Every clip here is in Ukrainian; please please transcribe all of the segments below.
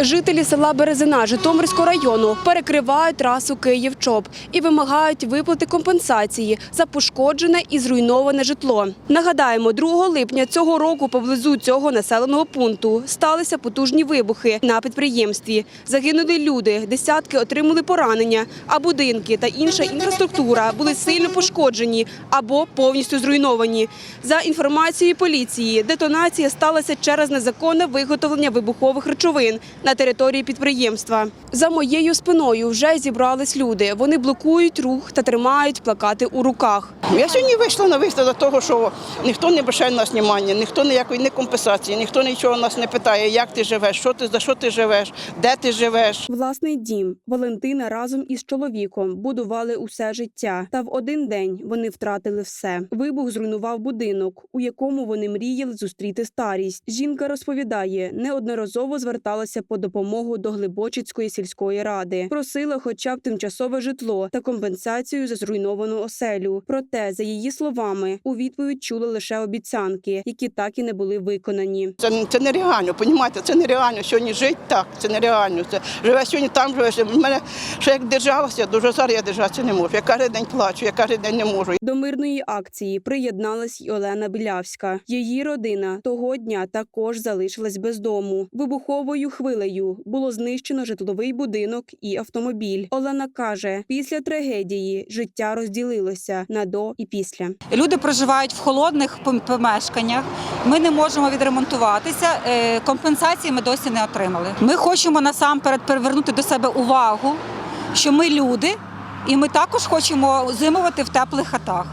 Жителі села Березина Житомирського району перекривають трасу Київ-Чоп і вимагають виплати компенсації за пошкоджене і зруйноване житло. Нагадаємо, 2 липня цього року поблизу цього населеного пункту сталися потужні вибухи на підприємстві. Загинули люди, десятки отримали поранення, а будинки та інша інфраструктура були сильно пошкоджені або повністю зруйновані. За інформацією поліції, детонація сталася через незаконне виготовлення вибухових речовин на території підприємства. За моєю спиною вже зібрались люди. Вони блокують рух та тримають плакати у руках. Я сьогодні вийшла на до того, що ніхто не бачає нас внимання, ніхто ніякої не компенсації, ніхто нічого нас не питає, як ти живеш, що ти за що ти живеш, де ти живеш. Власний дім Валентина разом із чоловіком будували усе життя. Та в один день вони втратили все. Вибух зруйнував будинок, у якому вони мріяли зустріти старість. Жінка розповідає, неодноразово зверталася по допомогу до Глибочицької сільської ради. Просила хоча б тимчасове житло та компенсацію за зруйновану оселю. Проте, за її словами, у відповідь чули лише обіцянки, які так і не були виконані. Це, це нереально, понімаєте, це нереально. Сьогодні жити так, це нереально. Це живе сьогодні там, живе. В мене ще як держалася, дуже зараз я держатися не можу. Я кожен день плачу, я кожен день не можу. До мирної акції приєдналась й Олена Білявська. Її родина того дня також залишилась без дому. Вибуховою хвилею було знищено житловий будинок і автомобіль. Олена каже, після трагедії життя розділилося на до і після. Люди проживають в холодних помешканнях. Ми не можемо відремонтуватися. е, Компенсації ми досі не отримали. Ми хочемо насамперед привернути до себе увагу, що ми люди, і ми також хочемо зимувати в теплих хатах.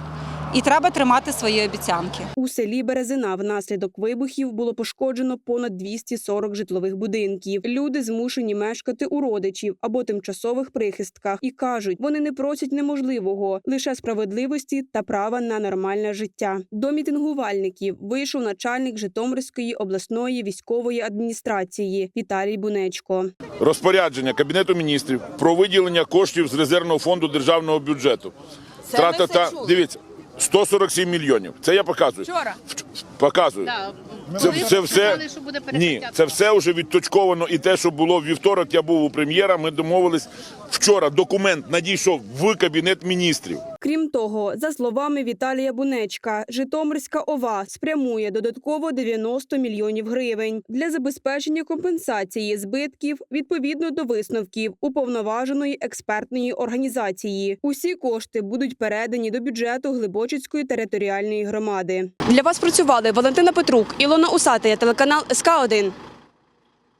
І треба тримати свої обіцянки. У селі Березина внаслідок вибухів було пошкоджено понад 240 житлових будинків. Люди змушені мешкати у родичів або тимчасових прихистках і кажуть, вони не просять неможливого, лише справедливості та права на нормальне життя. До мітингувальників вийшов начальник Житомирської обласної військової адміністрації Віталій Бунечко. розпорядження Кабінету міністрів про виділення коштів з резервного фонду державного бюджету. Трата та дивіться 147 мільйонів. Це я показую. Вчора. Показую. Да. Це, це все сказали, що буде ні, перекриття. це все вже відточковано. І те, що було вівторок, я був у прем'єра. Ми домовились вчора. Документ надійшов в кабінет міністрів. Крім того, за словами Віталія Бунечка, Житомирська ОВА спрямує додатково 90 мільйонів гривень для забезпечення компенсації збитків відповідно до висновків уповноваженої експертної організації. Усі кошти будуть передані до бюджету Глибочицької територіальної громади. Для вас працювали Валентина Петрук, Ілона Усатия, телеканал СК 1